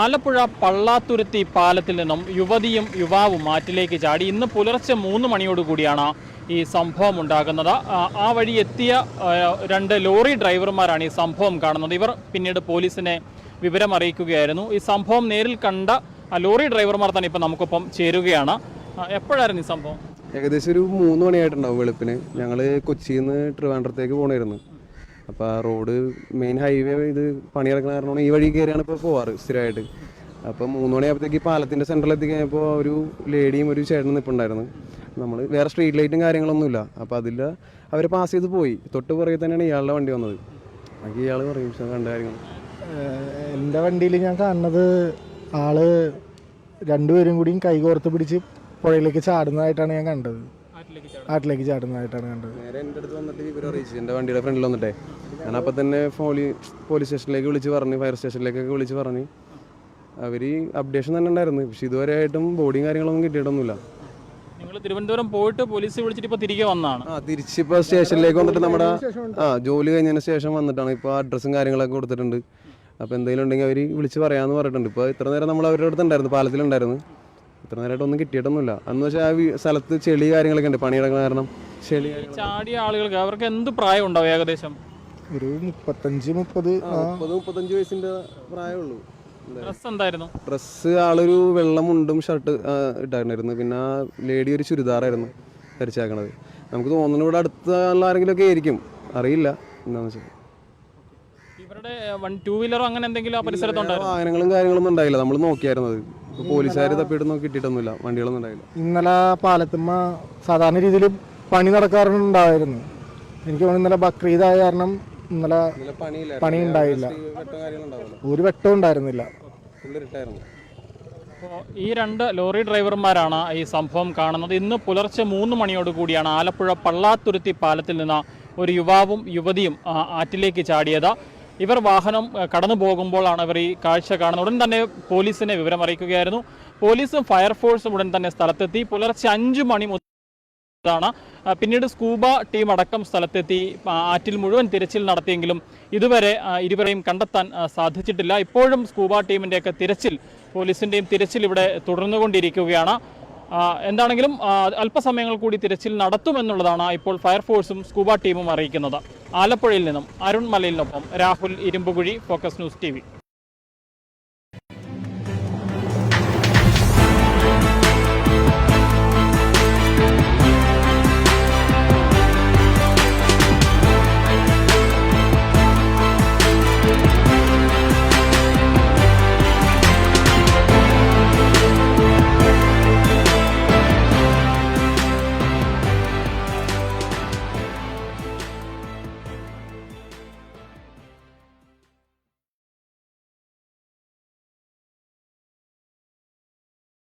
ആലപ്പുഴ പള്ളാത്തുരുത്തി പാലത്തിൽ നിന്നും യുവതിയും യുവാവും ആറ്റിലേക്ക് ചാടി. ഇന്ന് പുലർച്ചെ മൂന്ന് മണിയോടുകൂടിയാണ് ഈ സംഭവം ഉണ്ടാകുന്നത്. ആ, വഴി എത്തിയ രണ്ട് ലോറി ഡ്രൈവർമാരാണ് ഈ സംഭവം കാണുന്നത്. ഇവർ പിന്നീട് പോലീസിനെ വിവരം അറിയിക്കുകയായിരുന്നു ഈ സംഭവം നേരിൽ കണ്ട ലോറി ഡ്രൈവർമാർ തന്നെ ഇപ്പം നമുക്കൊപ്പം ചേരുകയാണ്. എപ്പോഴായിരുന്നു ഈ സംഭവം? ഏകദേശം ഒരു മൂന്ന് മണിയായിട്ടുണ്ടാവും വെളുപ്പിന്. ഞങ്ങൾ കൊച്ചിയിൽ നിന്ന് ട്രിവാൻഡ്രത്തേക്ക് പോകണമായിരുന്നു അപ്പോൾ ആ റോഡ് മെയിൻ ഹൈവേ ഇത് പണി നടക്കുന്ന കാരണം ഈ വഴി കയറിയാണ് ഇപ്പോൾ പോവാറ് സ്ഥിരമായിട്ട്. അപ്പോൾ മൂന്ന് പാലത്തിന്റെ സെന്ററിൽ എത്തി കഴിഞ്ഞപ്പോൾ ഒരു ലേഡിയും ഒരു ചേട്ടനും നിൽപ്പുണ്ടായിരുന്നു നമ്മൾ വേറെ സ്ട്രീറ്റ് ലൈറ്റും കാര്യങ്ങളൊന്നുമില്ല. അപ്പോൾ അതിൽ അവർ പാസ് ചെയ്ത് പോയി. തൊട്ട് പുറകെ തന്നെയാണ് ഇയാളുടെ വണ്ടി വന്നത്. ബാക്കി ഇയാൾ പറയും കണ്ട കാര്യങ്ങൾ എന്റെ വണ്ടിയിൽ ഞാൻ കാണുന്നത് ആൾ രണ്ടുപേരും കൂടിയും കൈകോർത്ത് പിടിച്ച് പുഴയിലേക്ക് ചാടുന്നതായിട്ടാണ് ഞാൻ കണ്ടത്. ആറ്റിലേക്ക് ചാടുന്നതായിട്ടാണ് കണ്ടത്. നേരെ എന്റെ അടുത്ത് വന്നിട്ട് ഇവർ അറിയിച്ചു. എന്റെ വണ്ടിയുടെ ഫ്രണ്ടിൽ വന്നിട്ടേ. ഞാൻ അപ്പം തന്നെ ഫോളി പോലീസ് സ്റ്റേഷനിലേക്ക് വിളിച്ച് പറഞ്ഞു ഫയർ സ്റ്റേഷനിലേക്കൊക്കെ വിളിച്ച് പറഞ്ഞു. അവർ അപ്ഡേഷൻ തന്നെ ഉണ്ടായിരുന്നു. പക്ഷെ ഇതുവരെ ആയിട്ടും ബോഡിയും കാര്യങ്ങളൊന്നും കിട്ടിയിട്ടൊന്നുമില്ല. നിങ്ങൾ തിരുവനന്തപുരം പോയിട്ട് പോലീസ് വിളിച്ചിട്ട് ഇപ്പോൾ തിരികെ വന്നതാണ് ആ തിരിച്ചിപ്പോൾ സ്റ്റേഷനിലേക്ക് വന്നിട്ട് നമ്മുടെ ആ ജോലി കഴിഞ്ഞതിന് ശേഷം വന്നിട്ടാണ് ഇപ്പോൾ അഡ്രസ്സും കാര്യങ്ങളൊക്കെ കൊടുത്തിട്ടുണ്ട്. അപ്പോൾ എന്തെങ്കിലും ഉണ്ടെങ്കിൽ അവർ വിളിച്ച് പറയാന്ന് പറഞ്ഞിട്ടുണ്ട്. ഇപ്പോൾ ഇത്ര നേരം നമ്മൾ അവരുടെ അടുത്തുണ്ടായിരുന്നു പാലത്തിലുണ്ടായിരുന്നു. ഇത്ര നേരമായിട്ട് ഒന്നും കിട്ടിയിട്ടൊന്നുമില്ല. അന്ന് വെച്ചാൽ ആ സ്ഥലത്ത് ചെളി കാര്യങ്ങളൊക്കെ ഉണ്ട് പണിയിടക്കുന്ന കാരണം. ചെളി ചാടിയ ആളുകൾക്ക് അവർക്ക് എന്ത് പ്രായം ഉണ്ടാവും ഏകദേശം? ഒരു മുപ്പത്തഞ്ച് മുപ്പത് മുപ്പത് മുപ്പത്തഞ്ച് വയസ്സിന്റെ പ്രായമുള്ളൂ. ഡ്രസ് എന്തായിരുന്നു? ഡ്രസ്സ് ആളൊരു വെള്ള മുണ്ടും ഷർട്ട് ഇട്ടായിരുന്നു പിന്നെ ആ ലേഡി ഒരു ചുരിദാറായിരുന്നു ധരിച്ചേക്കണത്. നമുക്ക് തോന്നുന്നു ഇവിടെ അടുത്തുള്ള ആരെങ്കിലും ഒക്കെ ആയിരിക്കും. അറിയില്ല. എന്താണെന്ന് വെച്ചാൽ ഇവരുടെ വൺ ടൂ വീലറോ അങ്ങനെ എന്തെങ്കിലും ആ പരിസരത്തുണ്ടായിരുന്നു വാഹനങ്ങളും കാര്യങ്ങളൊന്നും ഉണ്ടായില്ല. നമ്മൾ നോക്കിയായിരുന്നത് പോലീസുകാർ കിട്ടിയിട്ടൊന്നുമില്ല വണ്ടികളൊന്നും ഉണ്ടായില്ല. ഇന്നലെ പാലത്തുമ്മ സാധാരണ രീതിയിൽ പണി നടക്കാറുണ്ടായിരുന്നു. എനിക്ക് തോന്നുന്നു ഇന്നലെ ബക്രീദായ ആയ കാരണം ഇന്നലെ പണി ഉണ്ടായില്ല. ഒരു വെട്ടവും ഉണ്ടായിരുന്നില്ല. ഈ രണ്ട് ലോറി ഡ്രൈവർമാരാണ് ഈ സംഭവം കാണുന്നത്. ഇന്ന് പുലർച്ചെ മൂന്ന് മണിയോട് കൂടിയാണ് ആലപ്പുഴ പള്ളാത്തുരുത്തി പാലത്തിൽ നിന്ന് ഒരു യുവാവും യുവതിയും ആറ്റിലേക്ക് ചാടിയത്. ഇവർ വാഹനം കടന്നു പോകുമ്പോഴാണ് ഇവർ ഈ കാഴ്ച കാണുന്നത്. ഉടൻ തന്നെ പോലീസിനെ വിവരം അറിയിക്കുകയായിരുന്നു. പോലീസും ഫയർഫോഴ്സും ഉടൻ തന്നെ സ്ഥലത്തെത്തി. പുലർച്ചെ അഞ്ച് മണി മുതൽ ാണ് പിന്നീട് സ്കൂബ ടീം അടക്കം സ്ഥലത്തെത്തി ആറ്റിൽ മുഴുവൻ തിരച്ചിൽ നടത്തിയെങ്കിലും ഇതുവരെ ഇരുവരെയും കണ്ടെത്താൻ സാധിച്ചിട്ടില്ല. ഇപ്പോഴും സ്കൂബ ടീമിന്റെയൊക്കെ തിരച്ചിൽ പോലീസിന്റെയും തിരച്ചിൽ ഇവിടെ തുടർന്നുകൊണ്ടിരിക്കുകയാണ്. എന്താണെങ്കിലും അല്പസമയങ്ങൾ കൂടി തിരച്ചിൽ നടത്തുമെന്നുള്ളതാണ് ഇപ്പോൾ ഫയർഫോഴ്സും സ്കൂബ ടീമും അറിയിക്കുന്നത്. ആലപ്പുഴയിൽ നിന്നും Arun മലയിലിനൊപ്പം Rahul Irumbukuzhi Focus News T